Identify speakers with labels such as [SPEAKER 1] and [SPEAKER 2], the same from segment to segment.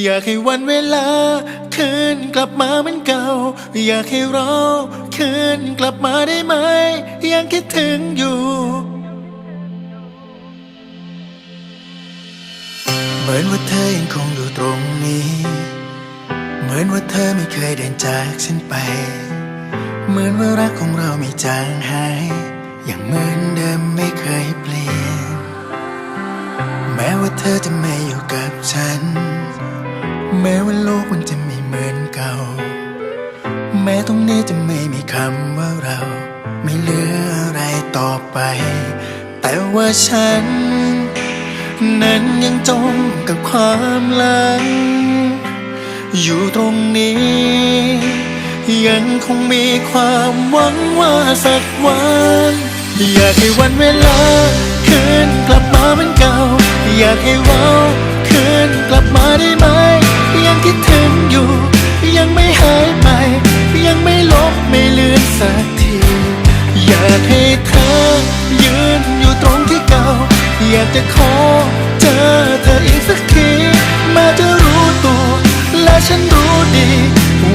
[SPEAKER 1] อยากให้วันเวลา คืนกลับมาเหมือนเก่า อยากให้เราคืนกลับมาได้ไหม ยังคิดถึงอยู่ เหมือนว่าเธอยังคงอยู่ตรงนี้ เหมือนว่าเธอไม่เคยเดินจากฉันไป เหมือนว่ารักของเราไม่จางหาย อย่างเหมือนเดิมไม่เคยเปลี่ยน แม้ว่าเธอจะไม่อยู่กับฉัน แม้ว่าโลกมันจะไม่เหมือนเก่า แม้ตรงนี้จะไม่มีคำว่าเรา ไม่เหลืออะไรต่อไป แต่ว่าฉัน นั้นยังจมกับความหลัง อยู่ตรงนี้ ยังคงมีความหวังว่าสักวันอยากให้วันเวลา คืนกลับมาเหมือนเก่า อยากให้เรา ฉันรู้ดี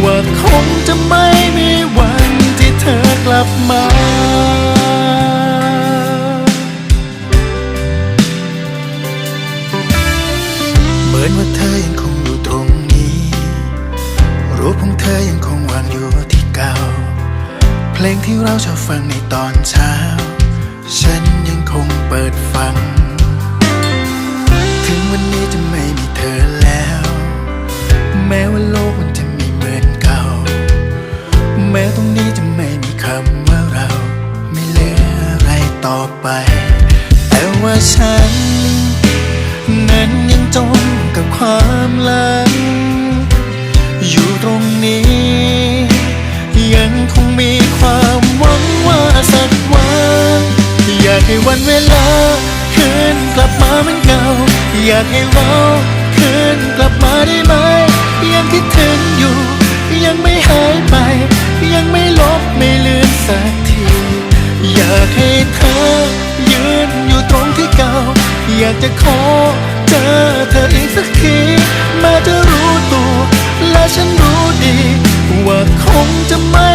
[SPEAKER 1] ว่าคงจะไม่มีวันที่เธอกลับมาเหมือนว่าเธอยังคงอยู่ตรงนี้ รูปของเธอยังคงวางอยู่ที่เก่า เพลงที่เราชอบฟังในตอนเช้า ฉันยังคงเปิดฟัง ต่อไป แต่ว่าฉัน นั้นยังจมกับความหลัง อยู่ตรงนี้ ยังคงมีความหวังว่าสักวันอยากให้วันเวลา คืนกลับมาเหมือนเก่า อยากให้เราคืนกลับมาได้ไหม ยังคิดถึงอยู่ ยังไม่หายไป ยังไม่ลบไม่ จะขอเจอเธออีกสักที แม้จะรู้ตัว และฉันรู้ดี ว่าคงจะไม่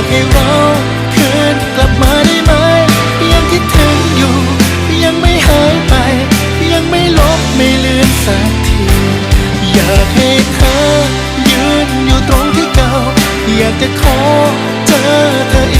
[SPEAKER 1] ากให้เราคืนกลับมาได้ไหม ยังคิดถึงอยู่ ยังไม่หายไป ยังไม่ลบไม่ลืมสักที อยากให้เธอยืนอยู่ตรงที่เก่า อยากจะขอเจอเธออีก